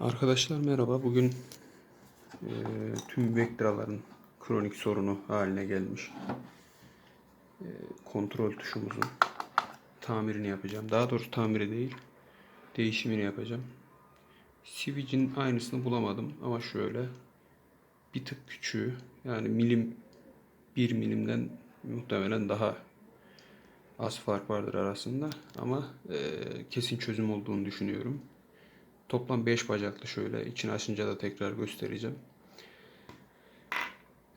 Arkadaşlar merhaba. Bugün e, tüm Vectra'ların kronik sorunu haline gelmiş e, kontrol tuşumuzun tamirini yapacağım. Daha doğrusu tamiri değil, değişimini yapacağım. Switch'in aynısını bulamadım ama şöyle bir tık küçüğü yani milim 1 milimden muhtemelen daha az fark vardır arasında ama e, kesin çözüm olduğunu düşünüyorum. Toplam 5 bacaklı şöyle. İçini açınca da tekrar göstereceğim.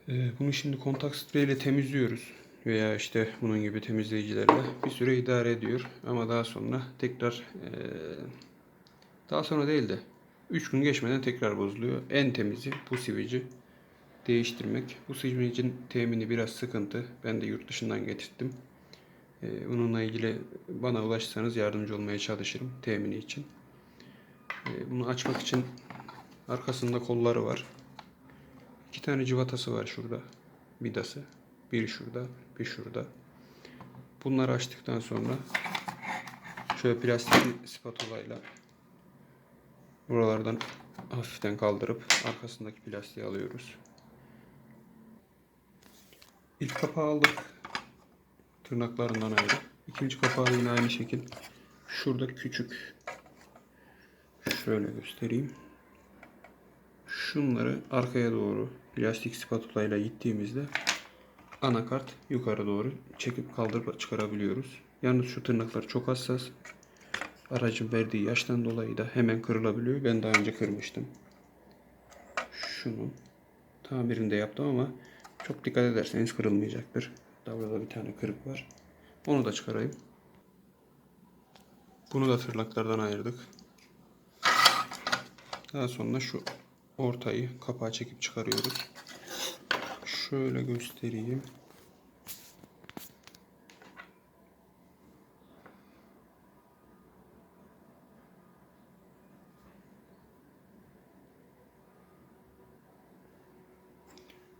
Ee, bunu şimdi kontak spreyle temizliyoruz. Veya işte bunun gibi temizleyicilerle bir süre idare ediyor. Ama daha sonra tekrar ee, daha sonra değil de 3 gün geçmeden tekrar bozuluyor. En temizi bu sivici değiştirmek. Bu sivicin temini biraz sıkıntı. Ben de yurt dışından getirttim. Ee, bununla ilgili bana ulaşırsanız yardımcı olmaya çalışırım temini için. Ee, Bunu açmak için arkasında kolları var. İki tane civatası var şurada. Vidası. Biri şurada, bir şurada. Bunları açtıktan sonra şöyle plastik spatula ile buralardan hafiften kaldırıp arkasındaki plastiği alıyoruz. İlk kapağı aldık. Tırnaklarından ayrı. İkinci kapağı yine aynı şekil. Şurada küçük Şöyle göstereyim. Şunları arkaya doğru plastik spatula ile gittiğimizde anakart yukarı doğru çekip kaldırıp çıkarabiliyoruz. Yalnız şu tırnaklar çok hassas. Aracın verdiği yaştan dolayı da hemen kırılabiliyor. Ben daha önce kırmıştım. Şunun tamirini de yaptım ama çok dikkat ederseniz kırılmayacaktır. Daha burada bir tane kırık var. Onu da çıkarayım. Bunu da tırnaklardan ayırdık. Daha sonra şu ortayı kapağı çekip çıkarıyoruz. Şöyle göstereyim.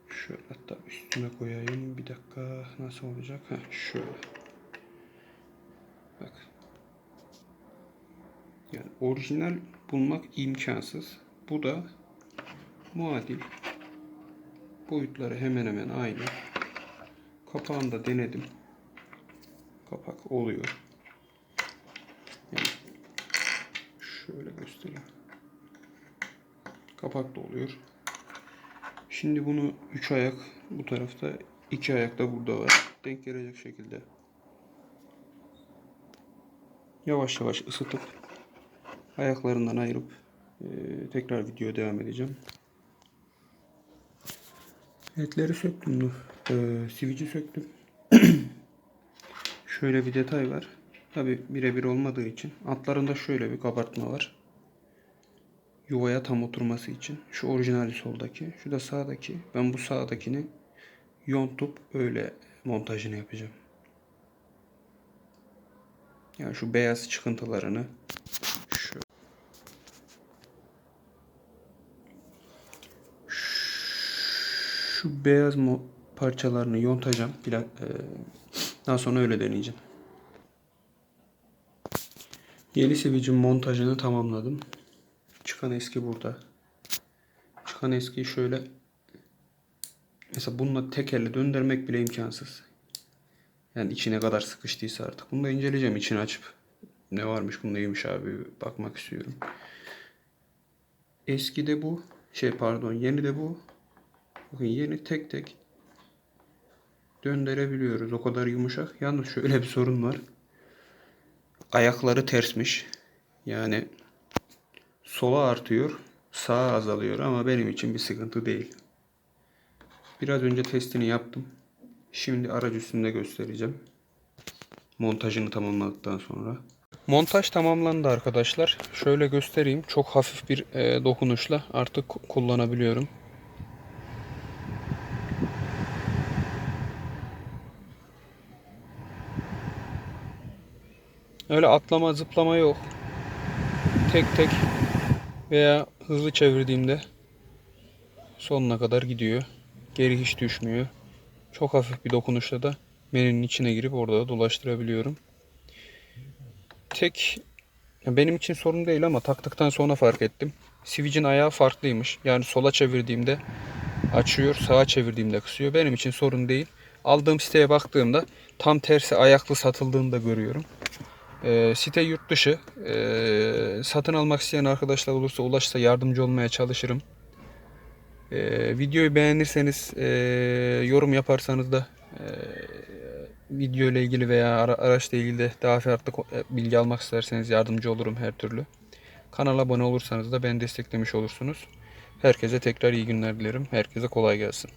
Şöyle hatta üstüne koyayım. Bir dakika nasıl olacak? Heh, şöyle. Yani orijinal bulmak imkansız. Bu da muadil. Boyutları hemen hemen aynı. Kapağını da denedim. Kapak oluyor. Yani şöyle göstereyim. Kapak da oluyor. Şimdi bunu 3 ayak bu tarafta, 2 ayak da burada var. Denk gelecek şekilde yavaş yavaş ısıtıp ayaklarından ayırıp e, tekrar video devam edeceğim. Etleri söktüm. E, sivici söktüm. şöyle bir detay var. Tabi birebir olmadığı için altlarında şöyle bir kabartma var. Yuvaya tam oturması için. Şu orijinali soldaki. Şu da sağdaki. Ben bu sağdakini yontup öyle montajını yapacağım. Yani şu beyaz çıkıntılarını şu beyaz mo parçalarını yontacağım. E, daha sonra öyle deneyeceğim. Yeni sivicin montajını tamamladım. Çıkan eski burada. Çıkan eskiyi şöyle mesela bununla tek elle döndürmek bile imkansız. Yani içine kadar sıkıştıysa artık. Bunu da inceleyeceğim içini açıp. Ne varmış bunda neymiş abi bakmak istiyorum. Eski de bu. Şey pardon yeni de bu. Bakın yeni tek tek döndürebiliyoruz. O kadar yumuşak. Yalnız şöyle bir sorun var. Ayakları tersmiş. Yani sola artıyor, sağa azalıyor ama benim için bir sıkıntı değil. Biraz önce testini yaptım. Şimdi aracı üstünde göstereceğim. Montajını tamamladıktan sonra. Montaj tamamlandı arkadaşlar. Şöyle göstereyim. Çok hafif bir e, dokunuşla artık kullanabiliyorum. Öyle atlama zıplama yok. Tek tek veya hızlı çevirdiğimde sonuna kadar gidiyor. Geri hiç düşmüyor. Çok hafif bir dokunuşla da menünün içine girip orada da dolaştırabiliyorum. Tek benim için sorun değil ama taktıktan sonra fark ettim. Switch'in ayağı farklıymış. Yani sola çevirdiğimde açıyor, sağa çevirdiğimde kısıyor. Benim için sorun değil. Aldığım siteye baktığımda tam tersi ayaklı satıldığını da görüyorum. Ee, site yurt dışı. Ee, satın almak isteyen arkadaşlar olursa ulaşsa yardımcı olmaya çalışırım. Ee, videoyu beğenirseniz ee, yorum yaparsanız da ee, video ile ilgili veya ara- araçla ilgili de daha farklı e, bilgi almak isterseniz yardımcı olurum her türlü. Kanala abone olursanız da beni desteklemiş olursunuz. Herkese tekrar iyi günler dilerim. Herkese kolay gelsin.